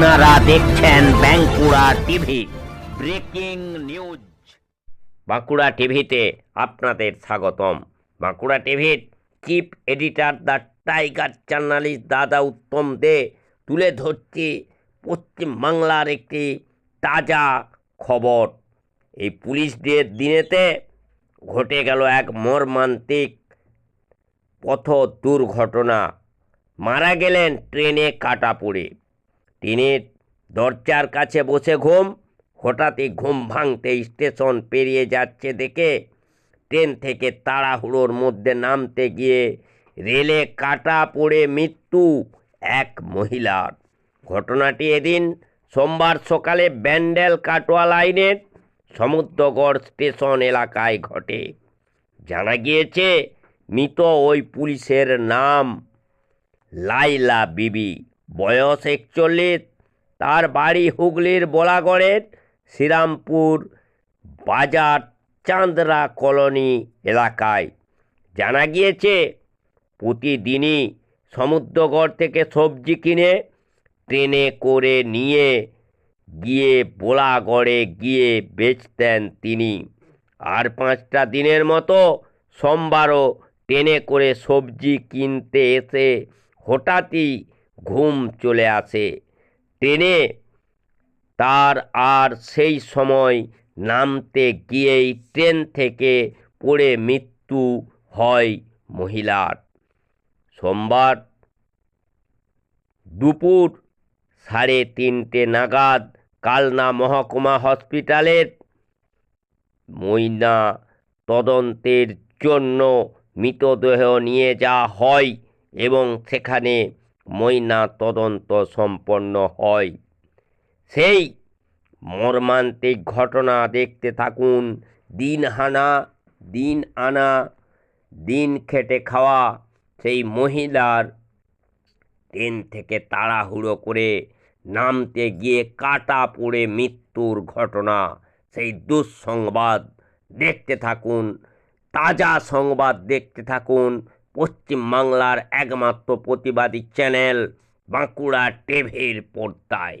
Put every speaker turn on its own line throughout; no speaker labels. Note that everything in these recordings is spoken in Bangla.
আপনারা দেখছেন Bankura TV. Breaking news. Bankura টিভিতে আপনাদের স্বাগতম। বাঁকুড়া টিভির chief editor the tiger journalist দাদা উত্তম দে তুলে ধরছি পশ্চিমবাংলার একটি তাজা খবর। এই পুলিশ ডের দিনেতে ঘটে গেল এক মর্মান্তিক পথ দুর্ঘটনা মারা গেলেন ট্রেনে কাটা পড়ে ট্রেনের দরজার কাছে বসে ঘুম হঠাৎই ঘুম ভাঙতে স্টেশন পেরিয়ে যাচ্ছে দেখে ট্রেন থেকে তাড়াহুড়োর মধ্যে নামতে গিয়ে রেলে কাটা পড়ে মৃত্যু এক মহিলার। ঘটনাটি এদিন সোমবার সকালে ব্যান্ডেল কাটোয়া লাইনের সমুদ্রগড় স্টেশন এলাকায় ঘটে। জানা গিয়েছে, মৃত ওই পুলিশের নাম লাইলা বিবি। বয়স একচল্লিশ, তার বাড়ি হুগলির বোলাগড়ের শ্রীরামপুর বাজার চাঁদরা কলোনি এলাকায়। জানা গিয়েছে, প্রতিদিনই সমুদ্রগড় থেকে সবজি কিনে ট্রেনে করে নিয়ে গিয়ে বোলাগড়ে গিয়ে বেচতেন তিনি। আর পাঁচটা দিনের মতো সোমবারও ট্রেনে করে সবজি কিনতে এসে হঠাৎই ঘুম চলে আসে। ট্রেনে তার আর সেই সময় নামতে গিয়েই ট্রেন থেকে পড়ে মৃত্যু হয় মহিলার। সোমবার দুপুর সাড়ে তিনটে নাগাদ কালনা মহকুমা হসপিটালের ময়না তদন্তের জন্য মৃতদেহ নিয়ে যাওয়া হয় এবং সেখানে ময়না তদন্ত সম্পন্ন হয়। সেই মর্মান্তিক ঘটনা দেখতে থাকুন। দিন হানা, দিন আনা, দিন খেটে খাওয়া, সেই মহিলার ট্রেন থেকে তাড়াহুড়ো করে নামতে গিয়ে কাটা পড়ে মৃত্যুর ঘটনা। সেই দুঃসংবাদ দেখতে থাকুন, তাজা সংবাদ দেখতে থাকুন পশ্চিমবাংলার একমাত্র প্রতিবাদী চ্যানেল বাঁকুড়া টিভির পর্দায়।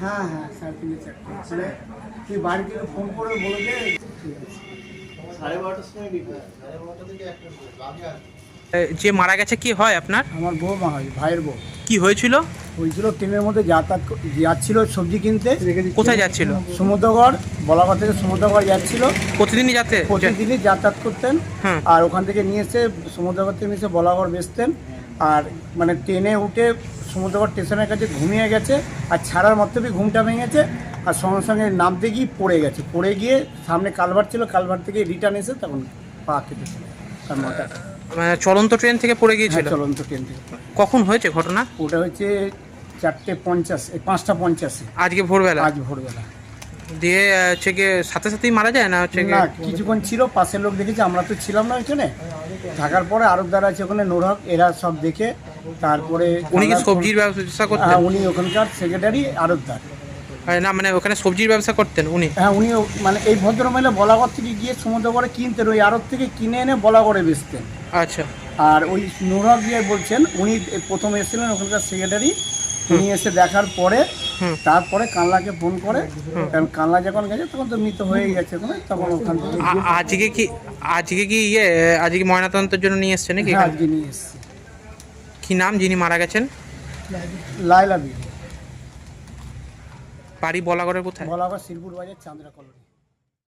হ্যাঁ হ্যাঁ সাড়ে তিনটে চারটে মানে তুই বাড়ি থেকে ফোন করে বলে দে ঠিক আছে
সাড়ে বারোটার সময় সাড়ে বারোটা থেকে একটা আমি আসব
এ, যে মারা গেছে কি হয় আপনার?
আমার বউ মা হয় ভাইয়ের বউ।
কি হয়েছিল?
হয়েছিল ট্রেনের মধ্যে যাতায়াত যাচ্ছিল সবজি কিনতে।
কোথায় যাচ্ছিল?
সমুদ্রগড় বলাগড় থেকে সমুদ্রগড় যাচ্ছিল।
প্রতিদিনই যাতে
প্রতিদিনই যাতায়াত করতেন। আর ওখান থেকে নিয়ে এসে সমুদ্রগড় থেকে নিয়ে এসে বলাগড় বেচতেন। আর মানে ট্রেনে উঠে সমুদ্রগড় স্টেশনের কাছে ঘুমিয়ে গেছে আর ছাড়ার মধ্যেই ঘুমটা ভেঙেছে আর সঙ্গে সঙ্গে নামতে গিয়ে পড়ে গেছে। পড়ে গিয়ে সামনে কালভার ছিল কালভার থেকে রিটার্ন এসে তখন পা কেটে তার মাথা
মানে চলন্ত ট্রেন থেকে পড়ে গিয়েছিল?
হ্যাঁ, চলন্ত ট্রেন থেকে
কখন হয়েছে ঘটনা?
ওটা হচ্ছে চারটে পঞ্চাশ পাঁচটা পঞ্চাশে।
আজকে ভোরবেলা?
আজ ভোরবেলা।
দিয়ে হচ্ছে গিয়ে সাথে সাথেই মারা যায় না হচ্ছে
না কিছুক্ষণ ছিল পাশের লোক দেখেছে আমরা তো ছিলাম না ওইখানে। থাকার পরে আরবদার আছে ওখানে নোরহক এরা সব দেখে তারপরে
উনি কি সবজির ব্যবসা করতেন?
হ্যাঁ উনি ওখানকার সেক্রেটারি আরবদার
আহ, না মানে ওখানে সবজির ব্যবসা করতেন উনি?
হ্যাঁ উনি মানে এই ভদ্রমহিলা বলাগড় থেকে গিয়ে সমুদ্র করে কিনতেন ওই আড়ত থেকে কিনে এনে বলাগড়ে বেচতেন।
আচ্ছা।
আর ওই নুরহক গিয়ে বলছেন উনি প্রথম এসেছিলেন ওখানকার সেক্রেটারি উনি এসে দেখার পরে তারপরে কানলাকে ফোন করে কারণ কানলা যখন গেছে তখন তো মৃত হয়ে গেছে তখন ওখান থেকে
আজকে কি আজকে কি ইয়ে আজকে ময়নাতদন্তের জন্য নিয়ে এসছে নাকি
হ্যাঁ, আজকে নিয়ে এসেছি।
কি নাম যিনি মারা গেছেন?
লাইলা বিবি।
বাড়ি বলাগড়ের কোথায়?
বলাগড় শিলপুর বাজার চান্দ্রা কলোনি।